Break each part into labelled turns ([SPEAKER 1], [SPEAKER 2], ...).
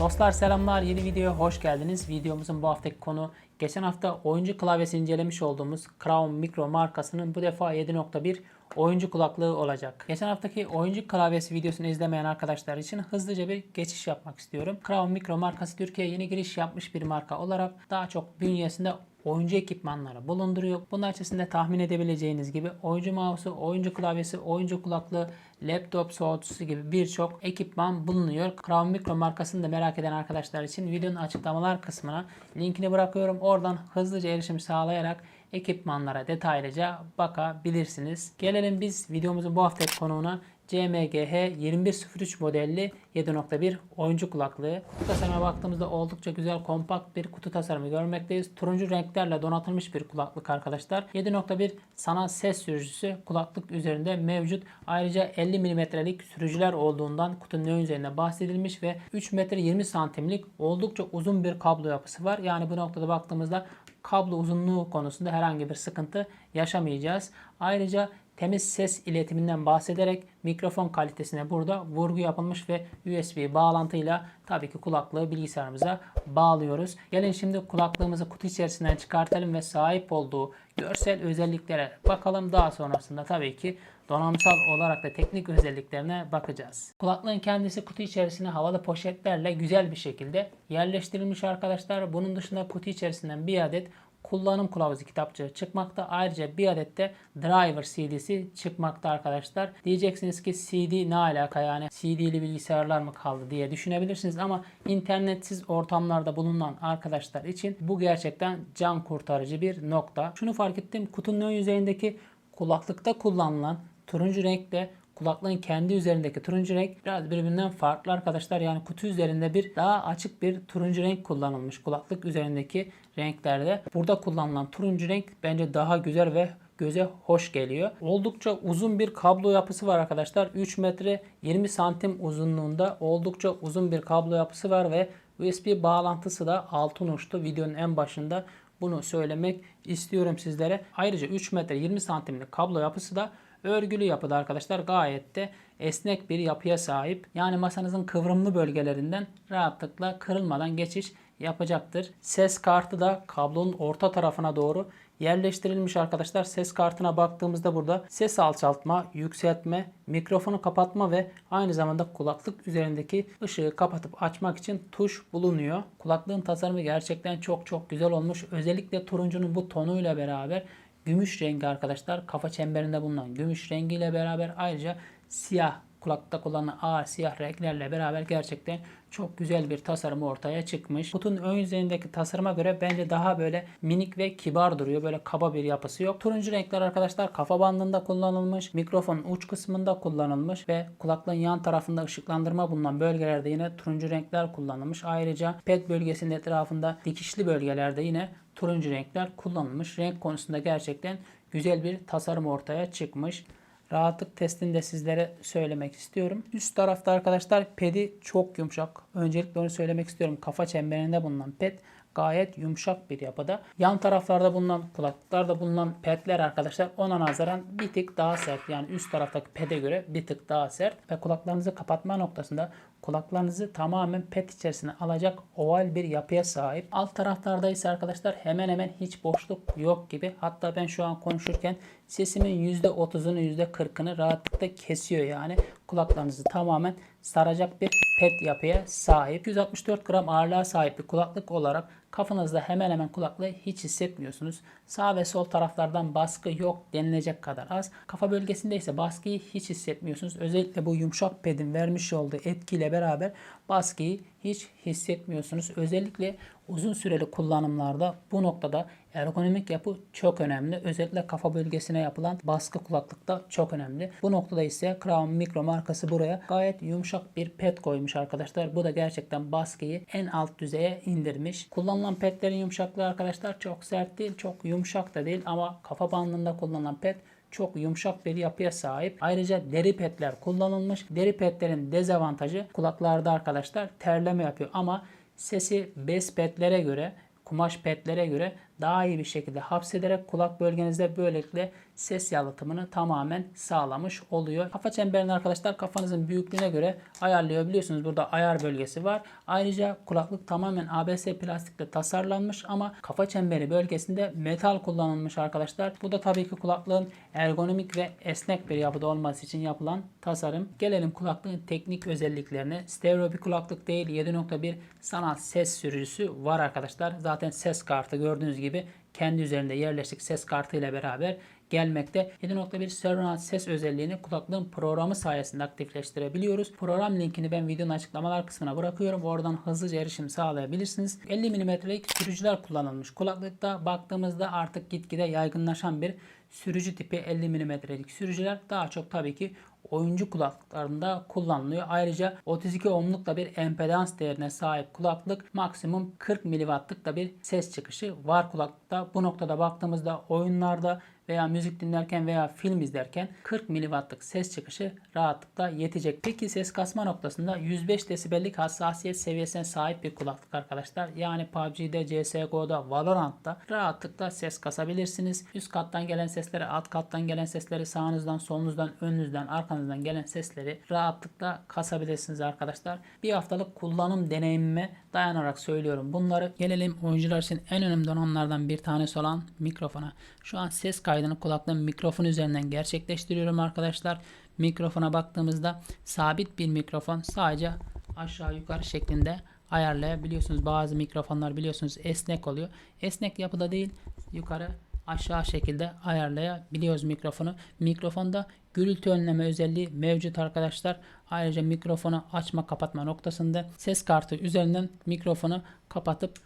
[SPEAKER 1] Dostlar selamlar yeni videoya hoş geldiniz. Videomuzun bu haftaki konu geçen hafta oyuncu klavyesi incelemiş olduğumuz Crown Micro markasının bu defa 7.1 oyuncu kulaklığı olacak. Geçen haftaki oyuncu klavyesi videosunu izlemeyen arkadaşlar için hızlıca bir geçiş yapmak istiyorum. Crown Micro markası Türkiye'ye yeni giriş yapmış bir marka olarak daha çok bünyesinde oyuncu ekipmanları bulunduruyor. Bunun içerisinde tahmin edebileceğiniz gibi oyuncu mouse'u, oyuncu klavyesi, oyuncu kulaklığı, laptop soğutucusu gibi birçok ekipman bulunuyor. Crown Micro markasını da merak eden arkadaşlar için videonun açıklamalar kısmına linkini bırakıyorum. Oradan hızlıca erişim sağlayarak ekipmanlara detaylıca bakabilirsiniz. Gelelim biz videomuzun bu haftaki konuğuna CMGH 2103 modelli 7.1 oyuncu kulaklığı. Kutu tasarımına baktığımızda oldukça güzel kompakt bir kutu tasarımı görmekteyiz. Turuncu renklerle donatılmış bir kulaklık arkadaşlar. 7.1 sanal ses sürücüsü kulaklık üzerinde mevcut. Ayrıca 50 mm'lik sürücüler olduğundan kutunun ön üzerinde bahsedilmiş ve 3 metre 20 santimlik oldukça uzun bir kablo yapısı var. Yani bu noktada baktığımızda kablo uzunluğu konusunda herhangi bir sıkıntı yaşamayacağız. Ayrıca temiz ses iletiminden bahsederek mikrofon kalitesine burada vurgu yapılmış ve USB bağlantıyla tabii ki kulaklığı bilgisayarımıza bağlıyoruz. Gelin şimdi kulaklığımızı kutu içerisinden çıkartalım ve sahip olduğu görsel özelliklere bakalım. Daha sonrasında tabii ki donanımsal olarak da teknik özelliklerine bakacağız. Kulaklığın kendisi kutu içerisine havalı poşetlerle güzel bir şekilde yerleştirilmiş arkadaşlar. Bunun dışında kutu içerisinden bir adet kullanım kılavuzu kitapçığı çıkmakta. Ayrıca bir adet de driver CD'si çıkmakta arkadaşlar. Diyeceksiniz ki CD ne alaka yani CD'li bilgisayarlar mı kaldı diye düşünebilirsiniz ama internetsiz ortamlarda bulunan arkadaşlar için bu gerçekten can kurtarıcı bir nokta. Şunu fark ettim kutunun ön yüzeyindeki kulaklıkta kullanılan turuncu renkle kulaklığın kendi üzerindeki turuncu renk biraz birbirinden farklı arkadaşlar. Yani kutu üzerinde bir daha açık bir turuncu renk kullanılmış. Kulaklık üzerindeki renklerde. Burada kullanılan turuncu renk bence daha güzel ve göze hoş geliyor. Oldukça uzun bir kablo yapısı var arkadaşlar. 3 metre 20 santim uzunluğunda oldukça uzun bir kablo yapısı var ve USB bağlantısı da altın uçtu. Videonun en başında bunu söylemek istiyorum sizlere. Ayrıca 3 metre 20 santimlik kablo yapısı da örgülü yapıda arkadaşlar gayet de esnek bir yapıya sahip. Yani masanızın kıvrımlı bölgelerinden rahatlıkla kırılmadan geçiş yapacaktır. Ses kartı da kablonun orta tarafına doğru yerleştirilmiş arkadaşlar. Ses kartına baktığımızda burada ses alçaltma, yükseltme, mikrofonu kapatma ve aynı zamanda kulaklık üzerindeki ışığı kapatıp açmak için tuş bulunuyor. Kulaklığın tasarımı gerçekten çok çok güzel olmuş. Özellikle turuncunun bu tonuyla beraber gümüş rengi arkadaşlar kafa çemberinde bulunan gümüş rengiyle beraber ayrıca siyah kulakta kullanılan ağır siyah renklerle beraber gerçekten çok güzel bir tasarım ortaya çıkmış. Kutunun ön yüzeyindeki tasarıma göre bence daha böyle minik ve kibar duruyor. Böyle kaba bir yapısı yok. Turuncu renkler arkadaşlar kafa bandında kullanılmış. Mikrofonun uç kısmında kullanılmış ve kulaklığın yan tarafında ışıklandırma bulunan bölgelerde yine turuncu renkler kullanılmış. Ayrıca pet bölgesinin etrafında dikişli bölgelerde yine turuncu renkler kullanılmış. Renk konusunda gerçekten güzel bir tasarım ortaya çıkmış. Rahatlık testini de sizlere söylemek istiyorum. Üst tarafta arkadaşlar pedi çok yumuşak. Öncelikle onu söylemek istiyorum. Kafa çemberinde bulunan ped gayet yumuşak bir yapıda. Yan taraflarda bulunan kulaklıklarda bulunan pedler arkadaşlar ona nazaran bir tık daha sert. Yani üst taraftaki pede göre bir tık daha sert. Ve kulaklarınızı kapatma noktasında kulaklarınızı tamamen pet içerisine alacak oval bir yapıya sahip. Alt taraflarda ise arkadaşlar hemen hemen hiç boşluk yok gibi. Hatta ben şu an konuşurken sesimin %30'unu %40'ını rahatlıkla kesiyor yani. Kulaklarınızı tamamen saracak bir pet yapıya sahip. 164 gram ağırlığa sahip bir kulaklık olarak kafanızda hemen hemen kulaklığı hiç hissetmiyorsunuz. Sağ ve sol taraflardan baskı yok denilecek kadar az. Kafa bölgesinde ise baskıyı hiç hissetmiyorsunuz. Özellikle bu yumuşak pedin vermiş olduğu etkiyle beraber baskıyı hiç hissetmiyorsunuz. Özellikle uzun süreli kullanımlarda bu noktada ergonomik yapı çok önemli. Özellikle kafa bölgesine yapılan baskı kulaklıkta çok önemli. Bu noktada ise Crown Micro markası buraya gayet yumuşak bir ped koymuş arkadaşlar. Bu da gerçekten baskıyı en alt düzeye indirmiş. Kullanılan pedlerin yumuşaklığı arkadaşlar çok sert değil, çok yumuşak da değil ama kafa bandında kullanılan ped çok yumuşak bir yapıya sahip. Ayrıca deri petler kullanılmış. Deri petlerin dezavantajı kulaklarda arkadaşlar terleme yapıyor ama sesi bez petlere göre kumaş petlere göre daha iyi bir şekilde hapsederek kulak bölgenizde böylelikle ses yalıtımını tamamen sağlamış oluyor. Kafa çemberini arkadaşlar kafanızın büyüklüğüne göre ayarlayabiliyorsunuz. Burada ayar bölgesi var. Ayrıca kulaklık tamamen ABS plastikle tasarlanmış ama kafa çemberi bölgesinde metal kullanılmış arkadaşlar. Bu da tabii ki kulaklığın ergonomik ve esnek bir yapıda olması için yapılan tasarım. Gelelim kulaklığın teknik özelliklerine. Stereo bir kulaklık değil 7.1 sanal ses sürücüsü var arkadaşlar. Zaten ses kartı gördüğünüz gibi kendi üzerinde yerleşik ses kartı ile beraber gelmekte. 7.1 surround ses özelliğini kulaklığın programı sayesinde aktifleştirebiliyoruz. Program linkini ben videonun açıklamalar kısmına bırakıyorum. Oradan hızlıca erişim sağlayabilirsiniz. 50 mm'lik sürücüler kullanılmış. Kulaklıkta baktığımızda artık gitgide yaygınlaşan bir sürücü tipi 50 mm'lik sürücüler daha çok tabii ki oyuncu kulaklıklarında kullanılıyor. Ayrıca 32 ohmlukla bir empedans değerine sahip kulaklık maksimum 40 mW da bir ses çıkışı var kulaklıkta. Bu noktada baktığımızda oyunlarda veya müzik dinlerken veya film izlerken 40 mW'lık ses çıkışı rahatlıkla yetecek. Peki ses kasma noktasında 105 desibellik hassasiyet seviyesine sahip bir kulaklık arkadaşlar. Yani PUBG'de, CSGO'da, Valorant'ta rahatlıkla ses kasabilirsiniz. Üst kattan gelen sesleri, alt kattan gelen sesleri, sağınızdan, solunuzdan, önünüzden, arkanızdan gelen sesleri rahatlıkla kasabilirsiniz arkadaşlar. Bir haftalık kullanım deneyimime dayanarak söylüyorum bunları. Gelelim oyuncular için en önemli olanlardan bir tanesi olan mikrofona. Şu an ses kaydını kulaklığın mikrofon üzerinden gerçekleştiriyorum arkadaşlar. Mikrofona baktığımızda sabit bir mikrofon sadece aşağı yukarı şeklinde ayarlayabiliyorsunuz. Bazı mikrofonlar biliyorsunuz esnek oluyor. Esnek yapıda değil yukarı aşağı şekilde ayarlayabiliyoruz mikrofonu. Mikrofonda gürültü önleme özelliği mevcut arkadaşlar. Ayrıca mikrofonu açma kapatma noktasında ses kartı üzerinden mikrofonu kapatıp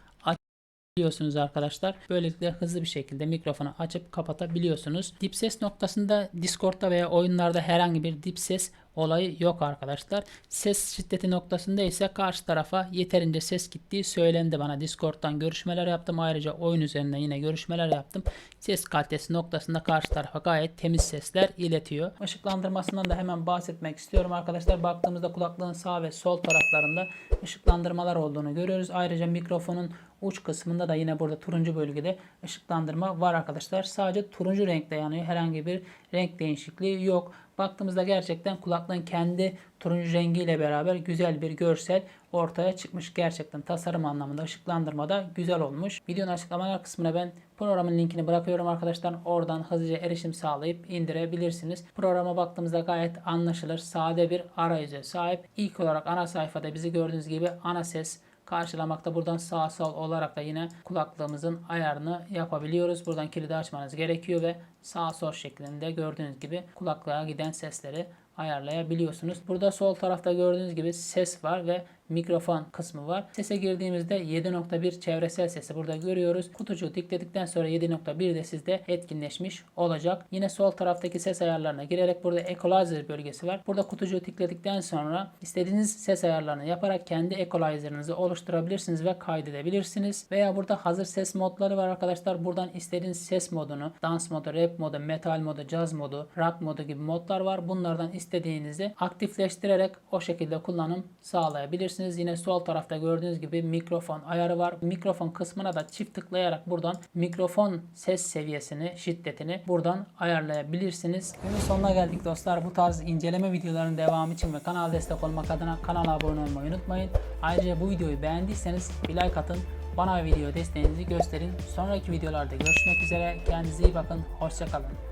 [SPEAKER 1] biliyorsunuz arkadaşlar. Böylelikle hızlı bir şekilde mikrofonu açıp kapatabiliyorsunuz. Dip ses noktasında Discord'da veya oyunlarda herhangi bir dip ses olayı yok arkadaşlar. Ses şiddeti noktasında ise karşı tarafa yeterince ses gittiği söylendi bana. Discord'dan görüşmeler yaptım. Ayrıca oyun üzerinden yine görüşmeler yaptım. Ses kalitesi noktasında karşı tarafa gayet temiz sesler iletiyor. Işıklandırmasından da hemen bahsetmek istiyorum arkadaşlar. Baktığımızda kulaklığın sağ ve sol taraflarında ışıklandırmalar olduğunu görüyoruz. Ayrıca mikrofonun uç kısmında da yine burada turuncu bölgede ışıklandırma var arkadaşlar. Sadece turuncu renkte yanıyor. Herhangi bir renk değişikliği yok. Baktığımızda gerçekten kulaklığın kendi turuncu rengiyle beraber güzel bir görsel ortaya çıkmış. Gerçekten tasarım anlamında ışıklandırma da güzel olmuş. Videonun açıklamalar kısmına ben programın linkini bırakıyorum arkadaşlar. Oradan hızlıca erişim sağlayıp indirebilirsiniz. Programa baktığımızda gayet anlaşılır, sade bir arayüze sahip. İlk olarak ana sayfada bizi gördüğünüz gibi ana ses karşılamakta. Buradan sağ sol olarak da yine kulaklığımızın ayarını yapabiliyoruz. Buradan kilidi açmanız gerekiyor ve sağ sol şeklinde gördüğünüz gibi kulaklığa giden sesleri ayarlayabiliyorsunuz. Burada sol tarafta gördüğünüz gibi ses var ve mikrofon kısmı var. Sese girdiğimizde 7.1 çevresel sesi burada görüyoruz. Kutucuğu tıkladıktan sonra 7.1 de sizde etkinleşmiş olacak. Yine sol taraftaki ses ayarlarına girerek burada equalizer bölgesi var. Burada kutucuğu tıkladıktan sonra istediğiniz ses ayarlarını yaparak kendi equalizer'ınızı oluşturabilirsiniz ve kaydedebilirsiniz. Veya burada hazır ses modları var arkadaşlar. Buradan istediğiniz ses modunu, dans modu, rap modu, metal modu, caz modu, rock modu gibi modlar var. Bunlardan istediğinizi aktifleştirerek o şekilde kullanım sağlayabilirsiniz. Yine sol tarafta gördüğünüz gibi mikrofon ayarı var. Mikrofon kısmına da çift tıklayarak buradan mikrofon ses seviyesini, şiddetini buradan ayarlayabilirsiniz. Günün sonuna geldik dostlar. Bu tarz inceleme videolarının devamı için ve kanal destek olmak adına kanala abone olmayı unutmayın. Ayrıca bu videoyu beğendiyseniz bir like atın. Bana video desteğinizi gösterin. Sonraki videolarda görüşmek üzere. Kendinize iyi bakın. Hoşçakalın.